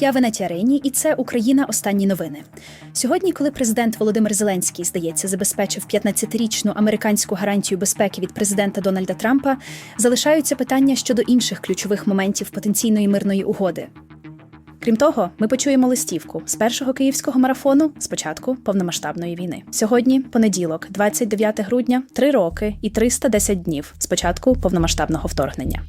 Я Венетія Рейні, і це Україна. Останні новини. Сьогодні, коли президент Володимир Зеленський, здається, забезпечив 15-річну американську гарантію безпеки від президента Дональда Трампа, залишаються питання щодо інших ключових моментів потенційної мирної угоди. Крім того, ми почуємо листівку з першого київського марафону з початку повномасштабної війни. Сьогодні понеділок, 29 грудня, три роки і 310 днів з початку повномасштабного вторгнення.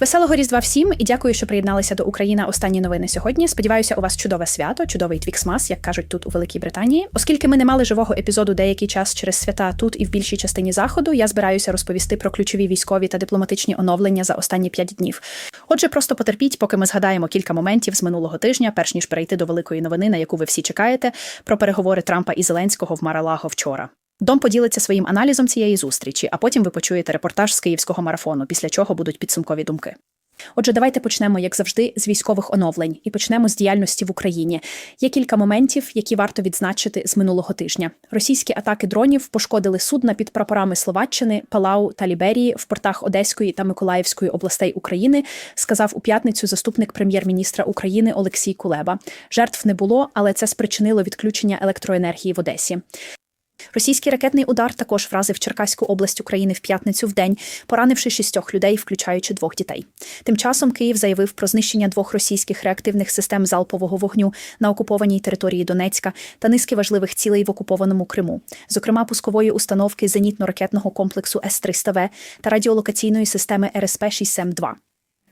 Веселого різдва всім і дякую, що приєдналися до Україна. Останні новини сьогодні. Сподіваюся, у вас чудове свято, чудовий твіксмас, як кажуть тут у Великій Британії. Оскільки ми не мали живого епізоду деякий час через свята тут і в більшій частині заходу, я збираюся розповісти про ключові військові та дипломатичні оновлення за останні п'ять днів. Отже, просто потерпіть, поки ми згадаємо кілька моментів з минулого тижня, перш ніж перейти до великої новини, на яку ви всі чекаєте, про переговори Трампа і Зеленського в Маралаго вчора. Дом поділиться своїм аналізом цієї зустрічі, а потім ви почуєте репортаж з київського марафону, після чого будуть підсумкові думки. Отже, давайте почнемо, як завжди, з військових оновлень і почнемо з діяльності в Україні. Є кілька моментів, які варто відзначити з минулого тижня. Російські атаки дронів пошкодили судна під прапорами Словаччини, Палау та Ліберії в портах Одеської та Миколаївської областей України. Сказав у п'ятницю заступник прем'єр-міністра України Олексій Кулеба. Жертв не було, але це спричинило відключення електроенергії в Одесі. Російський ракетний удар також вразив Черкаську область України в п'ятницю в день, поранивши шістьох людей, включаючи двох дітей. Тим часом Київ заявив про знищення двох російських реактивних систем залпового вогню на окупованій території Донецька та низки важливих цілей в окупованому Криму, зокрема пускової установки зенітно-ракетного комплексу С-300В та радіолокаційної системи РСП-6М2.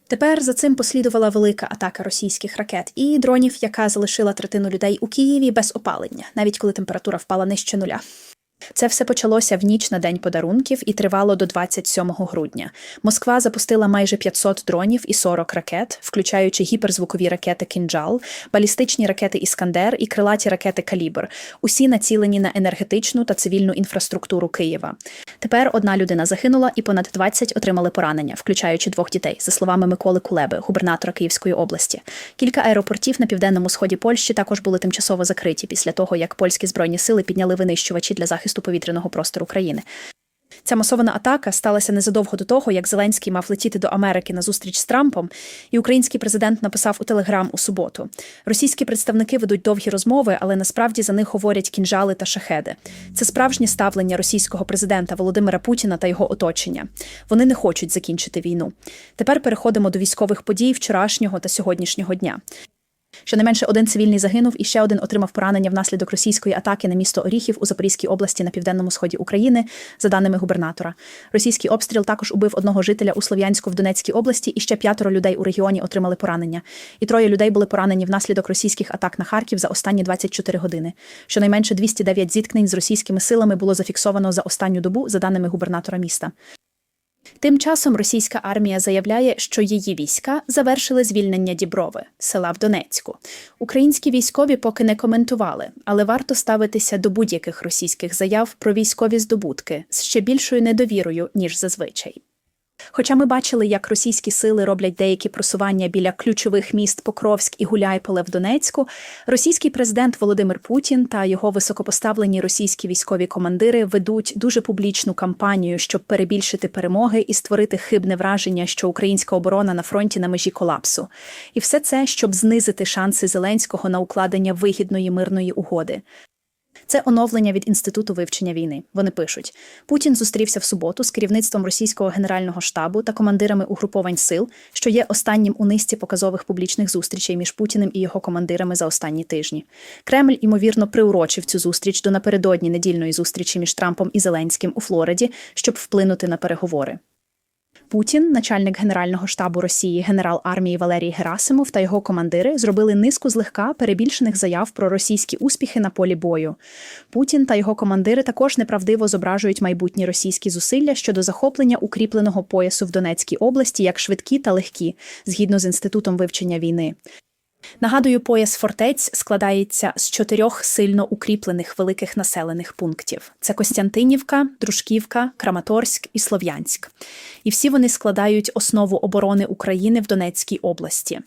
Тепер за цим послідувала велика атака російських ракет і дронів, яка залишила третину людей у Києві без опалення, навіть коли температура впала нижче нуля. Це все почалося в ніч на день подарунків і тривало до 27 грудня. Москва запустила майже 500 дронів і 40 ракет, включаючи гіперзвукові ракети Кінджал, балістичні ракети Іскандер і крилаті ракети Калібр. Усі націлені на енергетичну та цивільну інфраструктуру Києва. Тепер одна людина загинула і понад 20 отримали поранення, включаючи двох дітей, за словами Миколи Кулеби, губернатора Київської області. Кілька аеропортів на південному сході Польщі також були тимчасово закриті після того, як польські збройні сили підняли винищувачі для захисту повітряного простору країни. Ця масована атака сталася незадовго до того, як Зеленський мав летіти до Америки на зустріч з Трампом, і український президент написав у Телеграм у суботу. Російські представники ведуть довгі розмови, але насправді за них говорять кінжали та шахеди. Це справжнє ставлення російського президента Володимира Путіна та його оточення. Вони не хочуть закінчити війну. Тепер переходимо до військових подій вчорашнього та сьогоднішнього дня. Щонайменше один цивільний загинув і ще один отримав поранення внаслідок російської атаки на місто Оріхів у Запорізькій області на південному сході України, за даними губернатора. Російський обстріл також убив одного жителя у Слов'янську в Донецькій області, і ще п'ятеро людей у регіоні отримали поранення. І троє людей були поранені внаслідок російських атак на Харків за останні 24 години. Щонайменше 209 зіткнень з російськими силами було зафіксовано за останню добу, за даними губернатора міста. Тим часом російська армія заявляє, що її війська завершили звільнення Діброви, села в Донецьку. Українські військові поки не коментували, але варто ставитися до будь-яких російських заяв про військові здобутки з ще більшою недовірою ніж зазвичай. Хоча ми бачили, як російські сили роблять деякі просування біля ключових міст Покровськ і Гуляйполе в Донецьку, російський президент Володимир Путін та його високопоставлені російські військові командири ведуть дуже публічну кампанію, щоб перебільшити перемоги і створити хибне враження, що українська оборона на фронті на межі колапсу. І все це, щоб знизити шанси Зеленського на укладення вигідної мирної угоди. Це оновлення від інституту вивчення війни. Вони пишуть: Путін зустрівся в суботу з керівництвом російського генерального штабу та командирами угруповань сил, що є останнім у низці показових публічних зустрічей між Путіним і його командирами за останні тижні. Кремль ймовірно приурочив цю зустріч до напередодні недільної зустрічі між Трампом і Зеленським у Флориді, щоб вплинути на переговори. Путін, начальник Генерального штабу Росії, генерал армії Валерій Герасимов та його командири зробили низку злегка перебільшених заяв про російські успіхи на полі бою. Путін та його командири також неправдиво зображують майбутні російські зусилля щодо захоплення укріпленого поясу в Донецькій області як швидкі та легкі, згідно з інститутом вивчення війни. Нагадую, пояс фортець складається з чотирьох сильно укріплених великих населених пунктів: це Костянтинівка, Дружківка, Краматорськ і Слов'янськ. І всі вони складають основу оборони України в Донецькій області.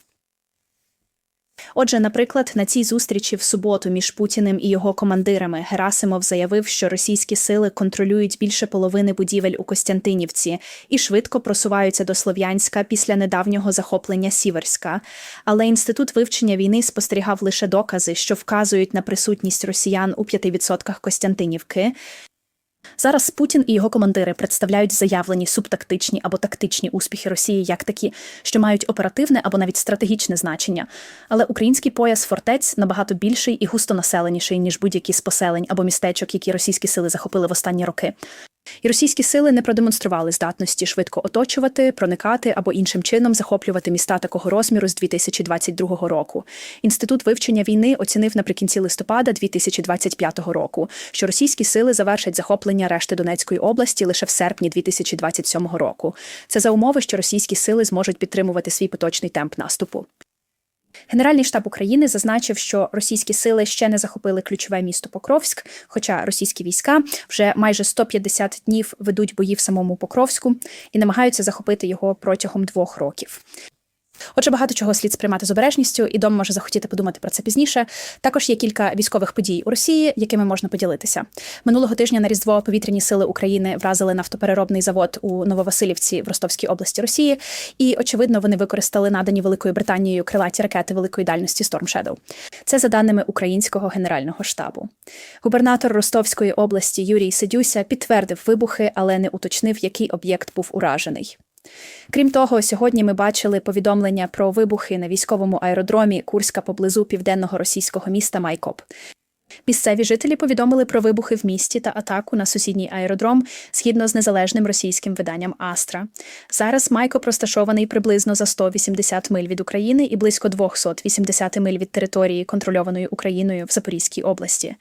Отже, наприклад, на цій зустрічі в суботу між Путіним і його командирами Герасимов заявив, що російські сили контролюють більше половини будівель у Костянтинівці і швидко просуваються до Слов'янська після недавнього захоплення Сіверська. Але інститут вивчення війни спостерігав лише докази, що вказують на присутність росіян у 5% Костянтинівки. Зараз Путін і його командири представляють заявлені субтактичні або тактичні успіхи Росії як такі, що мають оперативне або навіть стратегічне значення. Але український пояс фортець набагато більший і густонаселеніший, ніж будь-які з поселень або містечок, які російські сили захопили в останні роки. І російські сили не продемонстрували здатності швидко оточувати, проникати або іншим чином захоплювати міста такого розміру з 2022 року. Інститут вивчення війни оцінив наприкінці листопада 2025 року, що російські сили завершать захоплення решти Донецької області лише в серпні 2027 року. Це за умови, що російські сили зможуть підтримувати свій поточний темп наступу. Генеральний штаб України зазначив, що російські сили ще не захопили ключове місто Покровськ, хоча російські війська вже майже 150 днів ведуть бої в самому Покровську і намагаються захопити його протягом двох років. Отже, багато чого слід сприймати з обережністю, і дом може захотіти подумати про це пізніше. Також є кілька військових подій у Росії, якими можна поділитися. Минулого тижня на Різдво повітряні сили України вразили нафтопереробний завод у Нововасилівці в Ростовській області Росії, і очевидно, вони використали надані Великою Британією крилаті ракети великої дальності Storm Shadow. Це за даними українського генерального штабу. Губернатор Ростовської області Юрій Сидюся підтвердив вибухи, але не уточнив, який об'єкт був уражений. Крім того, сьогодні ми бачили повідомлення про вибухи на військовому аеродромі Курська поблизу південного російського міста Майкоп. Місцеві жителі повідомили про вибухи в місті та атаку на сусідній аеродром згідно з незалежним російським виданням Астра. Зараз Майкоп розташований приблизно за 180 миль від України і близько 280 миль від території, контрольованої Україною в Запорізькій області.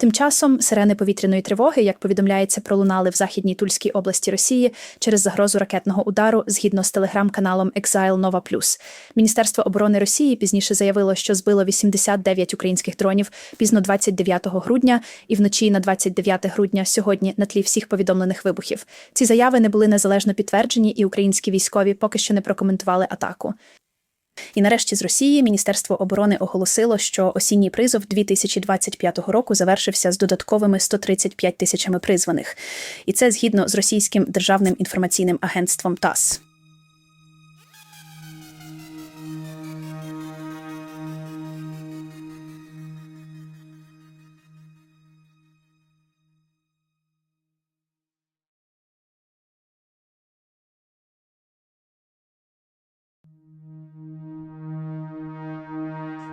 Тим часом сирени повітряної тривоги, як повідомляється, пролунали в західній Тульській області Росії через загрозу ракетного удару згідно з телеграм-каналом Exile Nova Plus. Міністерство оборони Росії пізніше заявило, що збило 89 українських дронів пізно 29 грудня і вночі на 29 грудня сьогодні на тлі всіх повідомлених вибухів. Ці заяви не були незалежно підтверджені, і українські військові поки що не прокоментували атаку. І нарешті з Росії Міністерство оборони оголосило, що осінній призов 2025 року завершився з додатковими 135 тисячами призваних, і це згідно з російським державним інформаційним агентством ТАСС.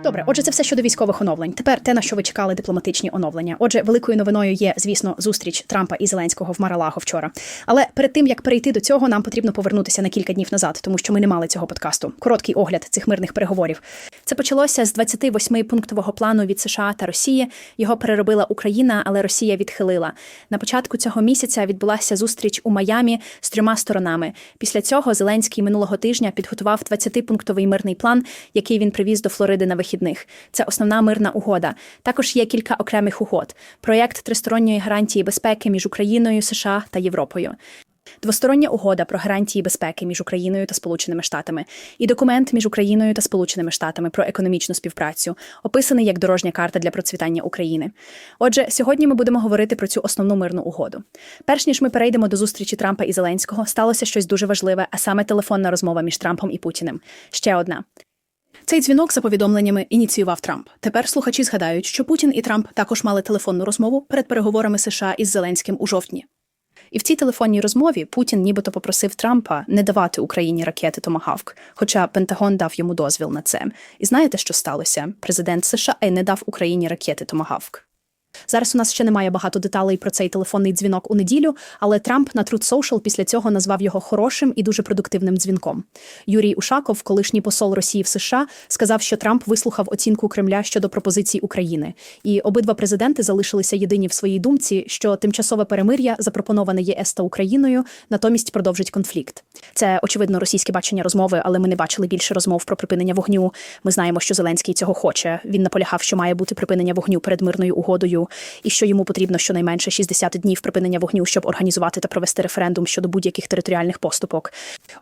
Добре, отже, це все щодо військових оновлень. Тепер те, на що ви чекали дипломатичні оновлення. Отже, великою новиною є, звісно, зустріч Трампа і Зеленського в Маралаго вчора. Але перед тим як перейти до цього, нам потрібно повернутися на кілька днів назад, тому що ми не мали цього подкасту. Короткий огляд цих мирних переговорів. Це почалося з 28 пунктового плану від США та Росії. Його переробила Україна, але Росія відхилила. На початку цього місяця відбулася зустріч у Майамі з трьома сторонами. Після цього Зеленський минулого тижня підготував 20-пунктовий мирний план, який він привіз до Флориди на вихідних. Це основна мирна угода. Також є кілька окремих угод. Проєкт тристоронньої гарантії безпеки між Україною, США та Європою. Двостороння угода про гарантії безпеки між Україною та Сполученими Штатами і документ між Україною та Сполученими Штатами про економічну співпрацю, описаний як дорожня карта для процвітання України. Отже, сьогодні ми будемо говорити про цю основну мирну угоду. Перш ніж ми перейдемо до зустрічі Трампа і Зеленського, сталося щось дуже важливе, а саме телефонна розмова між Трампом і Путіним. Ще одна. Цей дзвінок за повідомленнями ініціював Трамп. Тепер слухачі згадають, що Путін і Трамп також мали телефонну розмову перед переговорами США із Зеленським у жовтні. І в цій телефонній розмові Путін нібито попросив Трампа не давати Україні ракети Томагавк, хоча Пентагон дав йому дозвіл на це. І знаєте, що сталося? Президент США не дав Україні ракети Томагавк. Зараз у нас ще немає багато деталей про цей телефонний дзвінок у неділю, але Трамп на Truth Social після цього назвав його хорошим і дуже продуктивним дзвінком. Юрій Ушаков, колишній посол Росії в США, сказав, що Трамп вислухав оцінку Кремля щодо пропозицій України, і обидва президенти залишилися єдині в своїй думці, що тимчасове перемир'я, запропоноване ЄС та Україною, натомість продовжить конфлікт. Це очевидно російське бачення розмови, але ми не бачили більше розмов про припинення вогню. Ми знаємо, що Зеленський цього хоче. Він наполягав, що має бути припинення вогню перед мирною угодою, і що йому потрібно щонайменше 60 днів припинення вогню, щоб організувати та провести референдум щодо будь-яких територіальних поступок.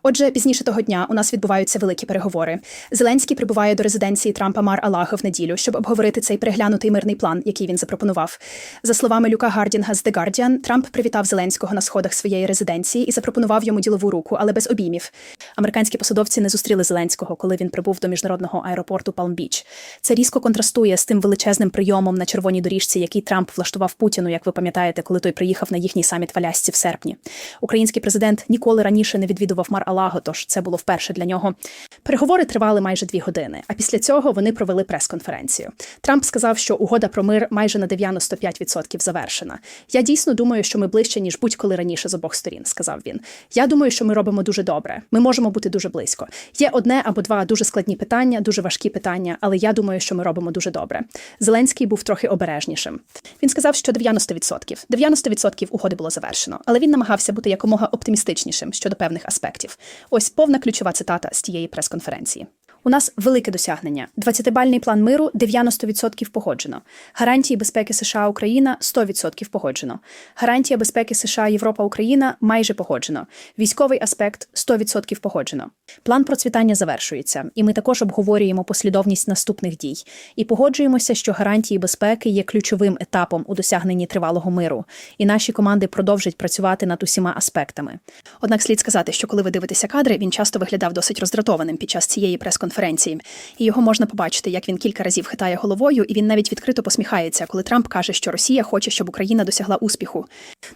Отже, пізніше того дня у нас відбуваються великі переговори. Зеленський прибуває до резиденції Трампа Мар Алаго в неділю, щоб обговорити цей переглянутий мирний план, який він запропонував. За словами Люка Гардінга з The Guardian, Трамп привітав Зеленського на сходах своєї резиденції і запропонував йому ділову руку, але без обіймів. Американські посадовці не зустріли Зеленського, коли він прибув до міжнародного аеропорту Палм-Біч. Це різко контрастує з тим величезним прийомом на червоній доріжці, який Трамп влаштував Путіну, як ви пам'ятаєте, коли той приїхав на їхній саміт в Алясці в серпні. Український президент ніколи раніше не відвідував Мар Алаго, тож це було вперше для нього. Переговори тривали майже дві години. А після цього вони провели прес-конференцію. Трамп сказав, що угода про мир майже на 95% завершена. Я дійсно думаю, що ми ближче ніж будь-коли раніше з обох сторін, сказав він. Я думаю, що ми робимо дуже добре. Ми можемо бути дуже близько. Є одне або два дуже складні питання, дуже важкі питання, але я думаю, що ми робимо дуже добре. Зеленський був трохи обережнішим. Він сказав, що 90%. 90% угоди було завершено, але він намагався бути якомога оптимістичнішим щодо певних аспектів. Ось повна ключова цитата з тієї прес-конференції. У нас велике досягнення. 20-бальний план миру 90% погоджено. Гарантії безпеки США Україна 100% погоджено. Гарантія безпеки США Європа Україна майже погоджено. Військовий аспект 100% погоджено. План процвітання завершується, і ми також обговорюємо послідовність наступних дій. І погоджуємося, що гарантії безпеки є ключовим етапом у досягненні тривалого миру, і наші команди продовжать працювати над усіма аспектами. Однак слід сказати, що коли ви дивитеся кадри, він часто виглядав досить роздратованим під час цієї прес-конференції, і його можна побачити, як він кілька разів хитає головою, і він навіть відкрито посміхається, коли Трамп каже, що Росія хоче, щоб Україна досягла успіху.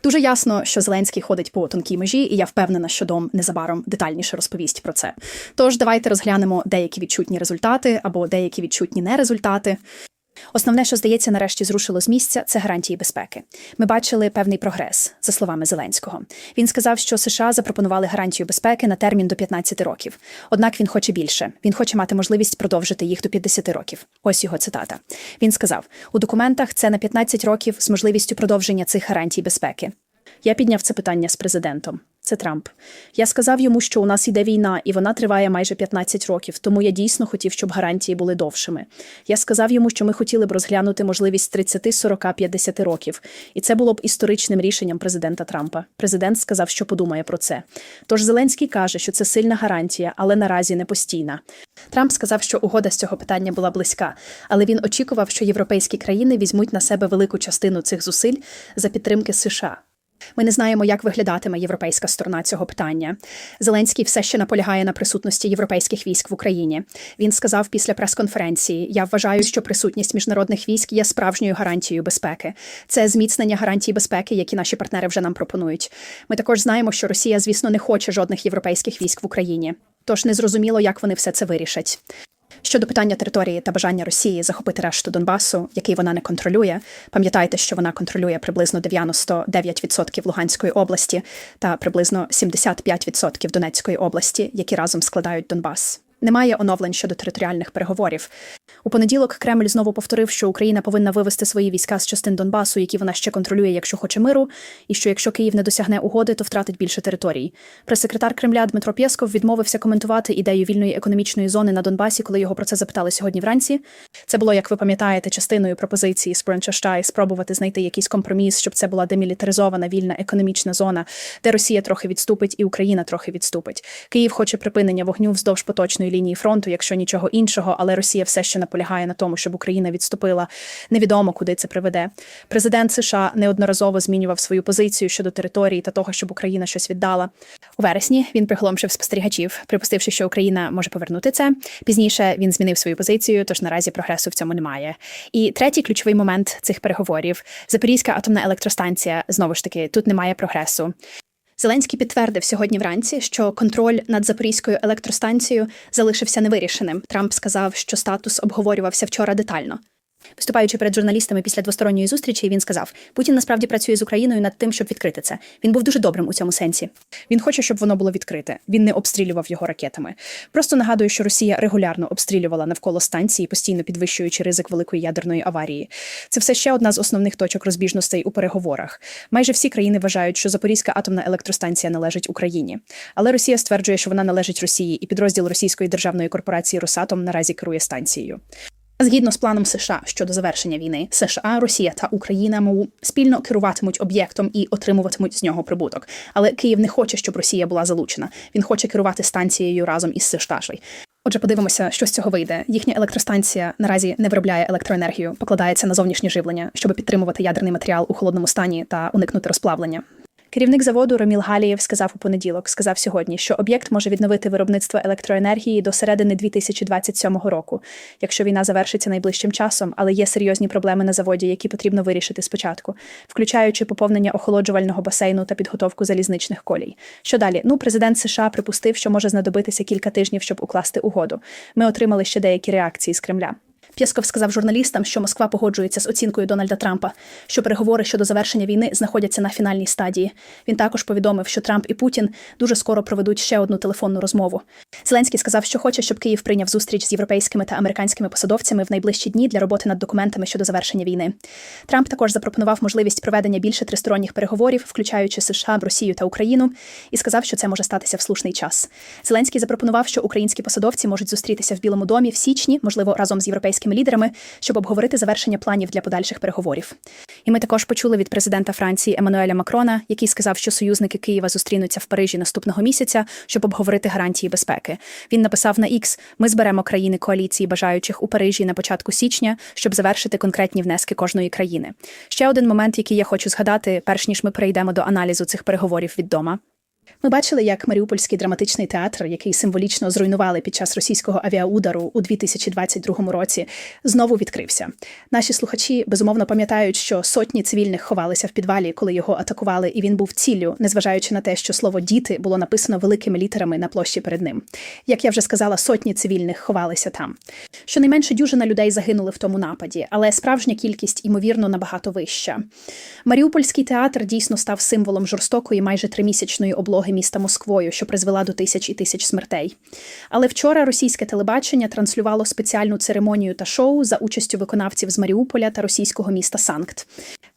Дуже ясно, що Зеленський ходить по тонкій межі, і я впевнена, що дом незабаром детальніше розповість про це. Тож давайте розглянемо деякі відчутні результати або деякі відчутні нерезультати. Основне, що здається, нарешті зрушило з місця, це гарантії безпеки. Ми бачили певний прогрес, за словами Зеленського. Він сказав, що США запропонували гарантію безпеки на термін до 15 років. Однак він хоче більше. Він хоче мати можливість продовжити їх до 50 років. Ось його цитата. Він сказав: у документах це на 15 років з можливістю продовження цих гарантій безпеки. Я підняв це питання з президентом. Це Трамп. Я сказав йому, що у нас іде війна, і вона триває майже 15 років, тому я дійсно хотів, щоб гарантії були довшими. Я сказав йому, що ми хотіли б розглянути можливість 30, 40, 50 років, і це було б історичним рішенням президента Трампа. Президент сказав, що подумає про це. Тож Зеленський каже, що це сильна гарантія, але наразі не постійна. Трамп сказав, що угода з цього питання була близька, але він очікував, що європейські країни візьмуть на себе велику частину цих зусиль за підтримки США. Ми не знаємо, як виглядатиме європейська сторона цього питання. Зеленський все ще наполягає на присутності європейських військ в Україні. Він сказав після прес-конференції: Я вважаю, що присутність міжнародних військ є справжньою гарантією безпеки. Це зміцнення гарантій безпеки, які наші партнери вже нам пропонують. Ми також знаємо, що Росія, звісно, не хоче жодних європейських військ в Україні. Тож незрозуміло, як вони все це вирішать. Щодо питання території та бажання Росії захопити решту Донбасу, який вона не контролює, пам'ятайте, що вона контролює приблизно 99% Луганської області та приблизно 75% Донецької області, які разом складають Донбас. Немає оновлень щодо територіальних переговорів. У понеділок Кремль знову повторив, що Україна повинна вивести свої війська з частин Донбасу, які вона ще контролює, якщо хоче миру, і що якщо Київ не досягне угоди, то втратить більше територій. Прес-секретар Кремля Дмитро Пєсков відмовився коментувати ідею вільної економічної зони на Донбасі, коли його про це запитали сьогодні вранці. Це було, як ви пам'ятаєте, частиною пропозиції Спренчаштай спробувати знайти якийсь компроміс, щоб це була демілітаризована вільна економічна зона, де Росія трохи відступить і Україна трохи відступить. Київ хоче припинення вогню вздовж поточної лінії фронту, якщо нічого іншого, але Росія все ще наполягає на тому, щоб Україна відступила. Невідомо, куди це приведе. Президент США неодноразово змінював свою позицію щодо території та того, щоб Україна щось віддала. У вересні він приголомшив спостерігачів, припустивши, що Україна може повернути це. Пізніше він змінив свою позицію, тож наразі прогресу в цьому немає. І третій ключовий момент цих переговорів: Запорізька атомна електростанція знову ж таки тут немає прогресу. Зеленський підтвердив сьогодні вранці, що контроль над Запорізькою електростанцією залишився невирішеним. Трамп сказав, що статус обговорювався вчора детально. Виступаючи перед журналістами після двосторонньої зустрічі, він сказав: Путін насправді працює з Україною над тим, щоб відкрити це. Він був дуже добрим у цьому сенсі. Він хоче, щоб воно було відкрите. Він не обстрілював його ракетами. Просто нагадую, що Росія регулярно обстрілювала навколо станції, постійно підвищуючи ризик великої ядерної аварії. Це все ще одна з основних точок розбіжностей у переговорах. Майже всі країни вважають, що Запорізька атомна електростанція належить Україні. Але Росія стверджує, що вона належить Росії, і підрозділ російської державної корпорації Росатом наразі керує станцією. Згідно з планом США щодо завершення війни, США, Росія та Україна мов спільно керуватимуть об'єктом і отримуватимуть з нього прибуток. Але Київ не хоче, щоб Росія була залучена. Він хоче керувати станцією разом із США. Отже, подивимося, що з цього вийде. Їхня електростанція наразі не виробляє електроенергію, покладається на зовнішнє живлення, щоб підтримувати ядерний матеріал у холодному стані та уникнути розплавлення. Керівник заводу Роміл Галієв сказав у понеділок, сказав сьогодні, що об'єкт може відновити виробництво електроенергії до середини 2027 року, якщо війна завершиться найближчим часом, але є серйозні проблеми на заводі, які потрібно вирішити спочатку, включаючи поповнення охолоджувального басейну та підготовку залізничних колій. Що далі? Ну, президент США припустив, що може знадобитися кілька тижнів, щоб укласти угоду. Ми отримали ще деякі реакції з Кремля. Пєсков сказав журналістам, що Москва погоджується з оцінкою Дональда Трампа, що переговори щодо завершення війни знаходяться на фінальній стадії. Він також повідомив, що Трамп і Путін дуже скоро проведуть ще одну телефонну розмову. Зеленський сказав, що хоче, щоб Київ прийняв зустріч з європейськими та американськими посадовцями в найближчі дні для роботи над документами щодо завершення війни. Трамп також запропонував можливість проведення більше тристоронніх переговорів, включаючи США, Росію та Україну, і сказав, що це може статися в слушний час. Зеленський запропонував, що українські посадовці можуть зустрітися в Білому домі в січні, можливо, разом з європейськими лідерами, щоб обговорити завершення планів для подальших переговорів. І ми також почули від президента Франції Еммануеля Макрона, який сказав, що союзники Києва зустрінуться в Парижі наступного місяця, щоб обговорити гарантії безпеки. Він написав на X, ми зберемо країни коаліції бажаючих у Парижі на початку січня, щоб завершити конкретні внески кожної країни. Ще один момент, який я хочу згадати, перш ніж ми перейдемо до аналізу цих переговорів від дома. Ми бачили, як Маріупольський драматичний театр, який символічно зруйнували під час російського авіаудару у 2022 році, знову відкрився. Наші слухачі безумовно пам'ятають, що сотні цивільних ховалися в підвалі, коли його атакували, і він був ціллю, незважаючи на те, що слово діти було написано великими літерами на площі перед ним. Як я вже сказала, сотні цивільних ховалися там. Щонайменше дюжина людей загинули в тому нападі, але справжня кількість, ймовірно, набагато вища. Маріупольський театр дійсно став символом жорстокої, майже тримісячної облоги міста Москвою, що призвела до тисяч і тисяч смертей. Але вчора російське телебачення транслювало спеціальну церемонію та шоу за участю виконавців з Маріуполя та російського міста Санкт.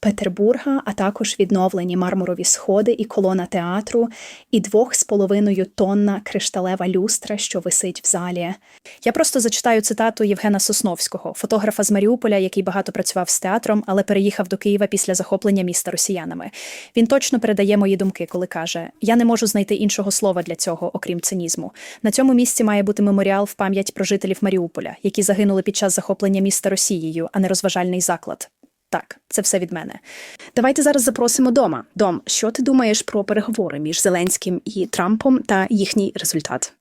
Петербурга, а також відновлені мармурові сходи і колона театру, і двох з половиною тонна кришталева люстра, що висить в залі. Я просто зачитаю цитату Євгена Сосновського, фотографа з Маріуполя, який багато працював з театром, але переїхав до Києва після захоплення міста росіянами. Він точно передає мої думки, коли каже: Я не можу знайти іншого слова для цього, окрім цинізму. На цьому місці має бути меморіал в пам'ять про жителів Маріуполя, які загинули під час захоплення міста Росією, а не розважальний заклад. Так, це все від мене. Давайте зараз запросимо дома. Дом, що ти думаєш про переговори між Зеленським і Трампом та їхній результат?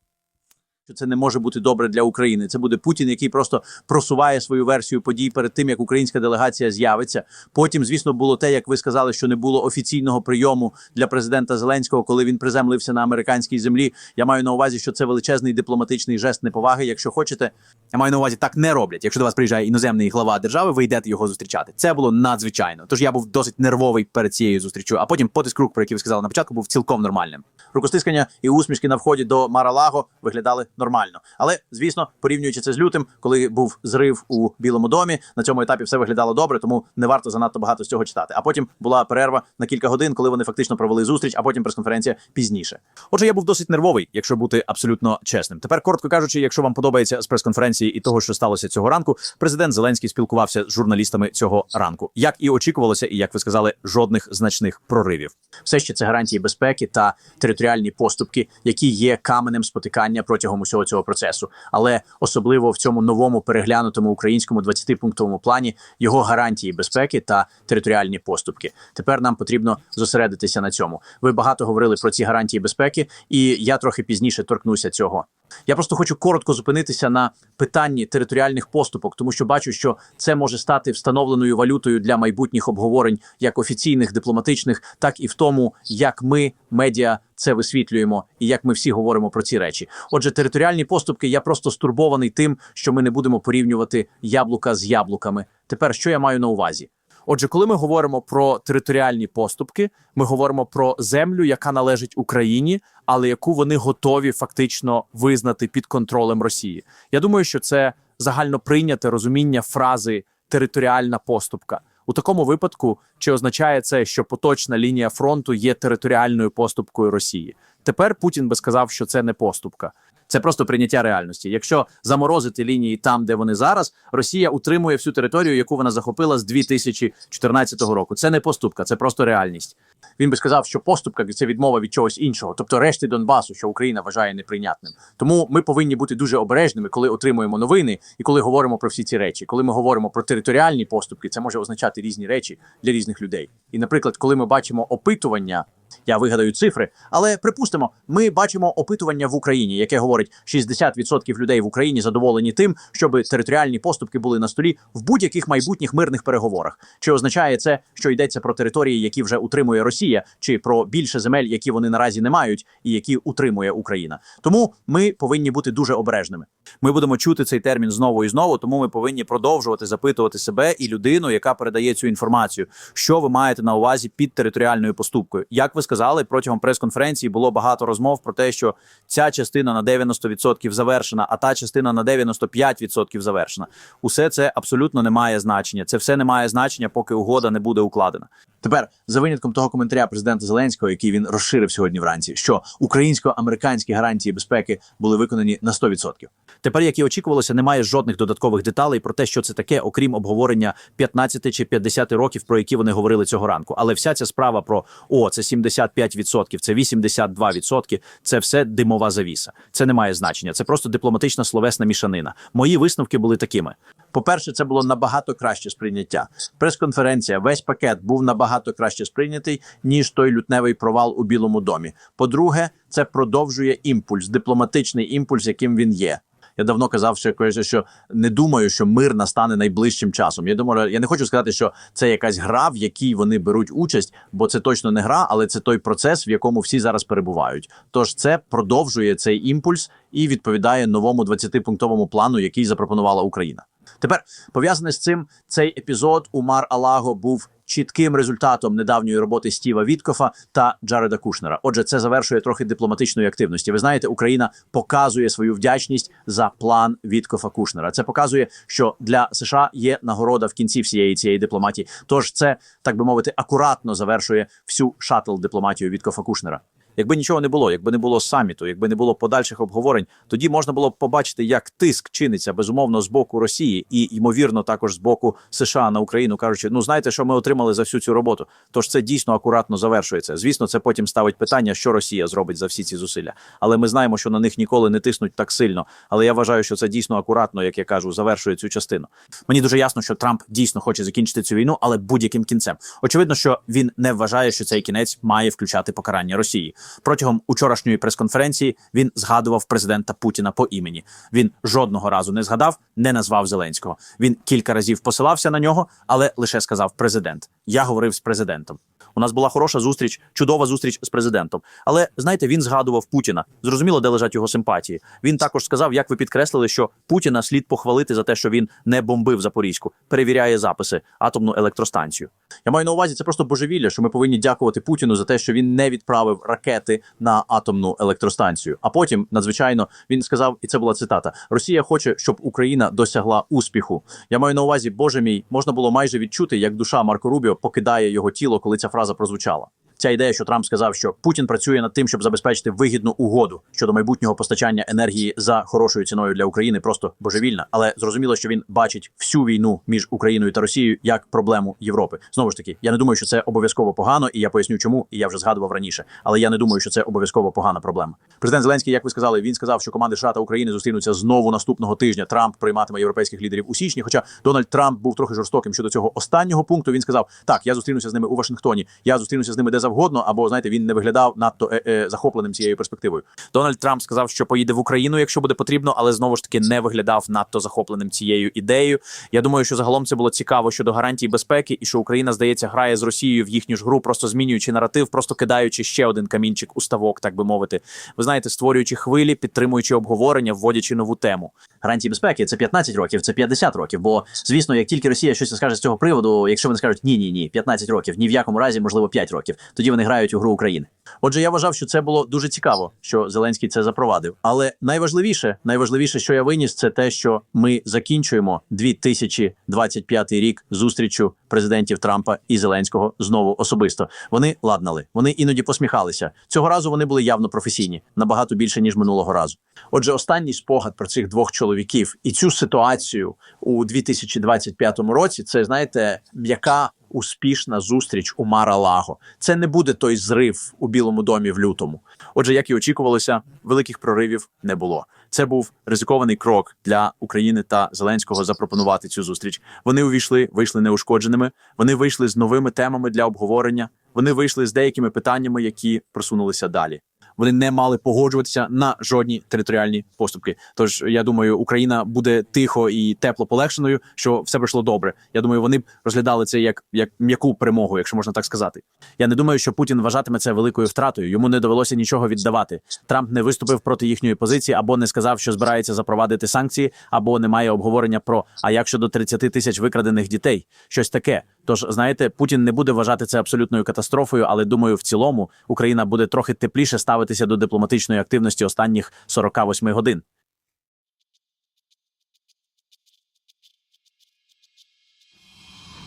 Що це не може бути добре для України. Це буде Путін, який просто просуває свою версію подій перед тим, як українська делегація з'явиться. Потім, звісно, було те, як ви сказали, що не було офіційного прийому для президента Зеленського, коли він приземлився на американській землі. Я маю на увазі, що це величезний дипломатичний жест неповаги. Якщо хочете, я маю на увазі, так не роблять. Якщо до вас приїжджає іноземний глава держави, ви йдете його зустрічати. Це було надзвичайно. Тож я був досить нервовий перед цією зустрічю. А потім потиск рук, про який ви сказали на початку, був цілком нормальним. Рукостискання і усмішки на вході до Маралаго виглядали нормально. Але звісно, порівнюючи це з лютим, коли був зрив у Білому домі, на цьому етапі все виглядало добре, тому не варто занадто багато з цього читати. А потім була перерва на кілька годин, коли вони фактично провели зустріч, а потім прес-конференція пізніше. Отже, я був досить нервовий, якщо бути абсолютно чесним. Тепер, коротко кажучи, якщо вам подобається з прес-конференції і того, що сталося цього ранку, президент Зеленський спілкувався з журналістами цього ранку, як і очікувалося, і як ви сказали, жодних значних проривів. Все ще це гарантії безпеки та територіальні поступки, які є каменем спотикання протягом усього цього процесу. Але особливо в цьому новому переглянутому українському 20-пунктовому плані його гарантії безпеки та територіальні поступки. Тепер нам потрібно зосередитися на цьому. Ви багато говорили про ці гарантії безпеки, і я трохи пізніше торкнуся цього. Я просто хочу коротко зупинитися на питанні територіальних поступок, тому що бачу, що це може стати встановленою валютою для майбутніх обговорень, як офіційних, дипломатичних, так і в тому, як ми, медіа, це висвітлюємо і як ми всі говоримо про ці речі. Отже, територіальні поступки я просто стурбований тим, що ми не будемо порівнювати яблука з яблуками. Тепер що я маю на увазі? Отже, коли ми говоримо про територіальні поступки, ми говоримо про землю, яка належить Україні, але яку вони готові фактично визнати під контролем Росії. Я думаю, що це загально прийняте розуміння фрази територіальна поступка. У такому випадку чи означає це, що поточна лінія фронту є територіальною поступкою Росії? Тепер Путін би сказав, що це не поступка. Це просто прийняття реальності. Якщо заморозити лінії там, де вони зараз, Росія утримує всю територію, яку вона захопила з 2014 року. Це не поступка, це просто реальність. Він би сказав, що поступка це відмова від чогось іншого, тобто решти Донбасу, що Україна вважає неприйнятним. Тому ми повинні бути дуже обережними, коли отримуємо новини і коли говоримо про всі ці речі. Коли ми говоримо про територіальні поступки, це може означати різні речі для різних людей. І, наприклад, коли ми бачимо опитування. Я вигадаю цифри, але припустимо, ми бачимо опитування в Україні, яке говорить, 60% людей в Україні задоволені тим, щоб територіальні поступки були на столі в будь-яких майбутніх мирних переговорах. Чи означає це, що йдеться про території, які вже утримує Росія, чи про більше земель, які вони наразі не мають, і які утримує Україна? Тому ми повинні бути дуже обережними. Ми будемо чути цей термін знову і знову, тому ми повинні продовжувати запитувати себе і людину, яка передає цю інформацію. Що ви маєте на увазі під територіальною поступкою? Як ви сказали, протягом прес-конференції було багато розмов про те, що ця частина на 90% завершена, а та частина на 95% завершена. Усе це абсолютно не має значення. Це все не має значення, поки угода не буде укладена. Тепер за винятком того коментаря президента Зеленського, який він розширив сьогодні вранці, що українсько-американські гарантії безпеки були виконані на 100%. Тепер, як і очікувалося, немає жодних додаткових деталей про те, що це таке, окрім обговорення 15 чи 50 років, про які вони говорили цього ранку. Але вся ця справа про о, це 75%, це 82%, це все димова завіса. Це не має значення. Це просто дипломатична словесна мішанина. Мої висновки були такими. По-перше, це було набагато краще сприйняття. Прес-конференція, весь пакет був набагато краще сприйнятий, ніж той лютневий провал у Білому домі. По-друге, це продовжує імпульс, дипломатичний імпульс, яким він є. Я давно казав, що що не думаю, що мир настане найближчим часом. Я думаю, я не хочу сказати, що це якась гра, в якій вони беруть участь, бо це точно не гра, але це той процес, в якому всі зараз перебувають. Тож це продовжує цей імпульс і відповідає новому 20-пунктовому плану, який запропонувала Україна. Тепер пов'язане з цим цей епізод у Мар Алаго був чітким результатом недавньої роботи Стіва Віткофа та Джареда Кушнера. Отже, це завершує трохи дипломатичної активності. Ви знаєте, Україна показує свою вдячність за план Віткофа Кушнера. Це показує, що для США є нагорода в кінці всієї цієї дипломатії. Тож це так би мовити, акуратно завершує всю шатл дипломатію Віткофа Кушнера. Якби нічого не було, якби не було саміту, якби не було подальших обговорень, тоді можна було б побачити, як тиск чиниться безумовно з боку Росії і ймовірно також з боку США на Україну, кажучи, ну знаєте, що ми отримали за всю цю роботу. Тож це дійсно акуратно завершується. Звісно, це потім ставить питання, що Росія зробить за всі ці зусилля. Але ми знаємо, що на них ніколи не тиснуть так сильно. Але я вважаю, що це дійсно акуратно, як я кажу, завершує цю частину. Мені дуже ясно, що Трамп дійсно хоче закінчити цю війну, але будь-яким кінцем. Очевидно, що він не вважає, що цей кінець має включати покарання Росії. Протягом учорашньої прес-конференції він згадував президента Путіна по імені. Він жодного разу не згадав, не назвав Зеленського. Він кілька разів посилався на нього, але лише сказав президент. Я говорив з президентом. У нас була хороша зустріч, чудова зустріч з президентом. Але знаєте, він згадував Путіна. Зрозуміло, де лежать його симпатії. Він також сказав, як ви підкреслили, що Путіна слід похвалити за те, що він не бомбив Запорізьку, перевіряє записи атомну електростанцію. Я маю на увазі, це просто божевілля, що ми повинні дякувати Путіну за те, що він не відправив ракети на атомну електростанцію. А потім, надзвичайно, він сказав, і це була цитата: Росія хоче, щоб Україна досягла успіху. Я маю на увазі, боже мій, можна було майже відчути, як душа Марко Рубіо покидає його тіло, коли ця фраза прозвучала. Ця ідея, що Трамп сказав, що Путін працює над тим, щоб забезпечити вигідну угоду щодо майбутнього постачання енергії за хорошою ціною для України, просто божевільна. Але зрозуміло, що він бачить всю війну між Україною та Росією як проблему Європи. Знову ж таки, я не думаю, що це обов'язково погано, і я поясню, чому. І я вже згадував раніше. Але я не думаю, що це обов'язково погана проблема. Президент Зеленський, як ви сказали, він сказав, що команди США та України зустрінуться знову наступного тижня. Трамп прийматиме європейських лідерів у січні. Хоча Дональд Трамп був трохи жорстоким щодо цього останнього пункту. Він сказав: Так, я зустрінуся з ними у Вашингтоні. Я зустрінуся з ними де завгодно. Завгодно, або знаєте, він не виглядав надто е, е, захопленим цією перспективою. Дональд Трамп сказав, що поїде в Україну, якщо буде потрібно, але знову ж таки не виглядав надто захопленим цією ідеєю. Я думаю, що загалом це було цікаво щодо гарантій безпеки, і що Україна, здається, грає з Росією в їхню ж гру, просто змінюючи наратив, просто кидаючи ще один камінчик у ставок, так би мовити. Ви знаєте, створюючи хвилі, підтримуючи обговорення, вводячи нову тему. Гарантії безпеки це 15 років, це 50 років. Бо звісно, як тільки Росія щось скаже з цього приводу, якщо вони скажуть ні, ні, ні, 15 років, ні в якому разі, можливо, 5 років, тоді вони грають у гру України. Отже, я вважав, що це було дуже цікаво, що Зеленський це запровадив. Але найважливіше, найважливіше, що я виніс, це те, що ми закінчуємо 2025 рік зустрічю президентів Трампа і Зеленського знову особисто. Вони ладнали, вони іноді посміхалися. Цього разу вони були явно професійні, набагато більше ніж минулого разу. Отже, останній спогад про цих двох чоловіків і цю ситуацію у 2025 році, це знаєте, м'яка успішна зустріч у Мара-Лаго. Це не буде той зрив у Білому домі в лютому. Отже, як і очікувалося, великих проривів не було. Це був ризикований крок для України та Зеленського запропонувати цю зустріч. Вони увійшли, вийшли неушкодженими. Вони вийшли з новими темами для обговорення. Вони вийшли з деякими питаннями, які просунулися далі. Вони не мали погоджуватися на жодні територіальні поступки. Тож я думаю, Україна буде тихо і тепло полегшеною, що все пройшло добре. Я думаю, вони б розглядали це як, як м'яку перемогу, якщо можна так сказати. Я не думаю, що Путін вважатиме це великою втратою. Йому не довелося нічого віддавати. Трамп не виступив проти їхньої позиції або не сказав, що збирається запровадити санкції, або немає обговорення про а як щодо 30 тисяч викрадених дітей, щось таке. Тож, знаєте, Путін не буде вважати це абсолютною катастрофою, але думаю, в цілому Україна буде трохи тепліше ставитися до дипломатичної активності останніх 48 годин.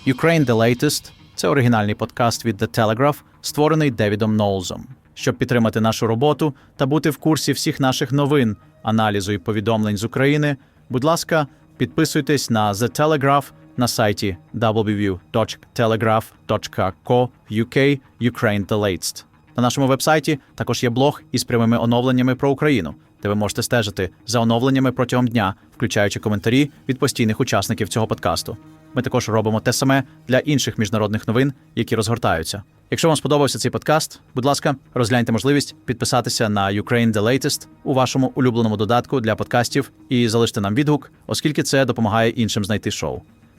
Ukraine The Latest – це оригінальний подкаст від The Telegraph, створений Девідом Ноулзом. Щоб підтримати нашу роботу та бути в курсі всіх наших новин, аналізу і повідомлень з України, будь ласка, підписуйтесь на The Telegraph на сайті www.telegraph.co.uk Ukraine The Latest. На нашому вебсайті також є блог із прямими оновленнями про Україну, де ви можете стежити за оновленнями протягом дня, включаючи коментарі від постійних учасників цього подкасту. Ми також робимо те саме для інших міжнародних новин, які розгортаються. Якщо вам сподобався цей подкаст, будь ласка, розгляньте можливість підписатися на Ukraine The Latest у вашому улюбленому додатку для подкастів і залиште нам відгук, оскільки це допомагає іншим знайти шоу.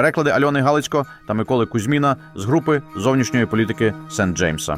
Переклади Альони Галицько та Миколи Кузьміна з групи зовнішньої політики Сент Джеймса.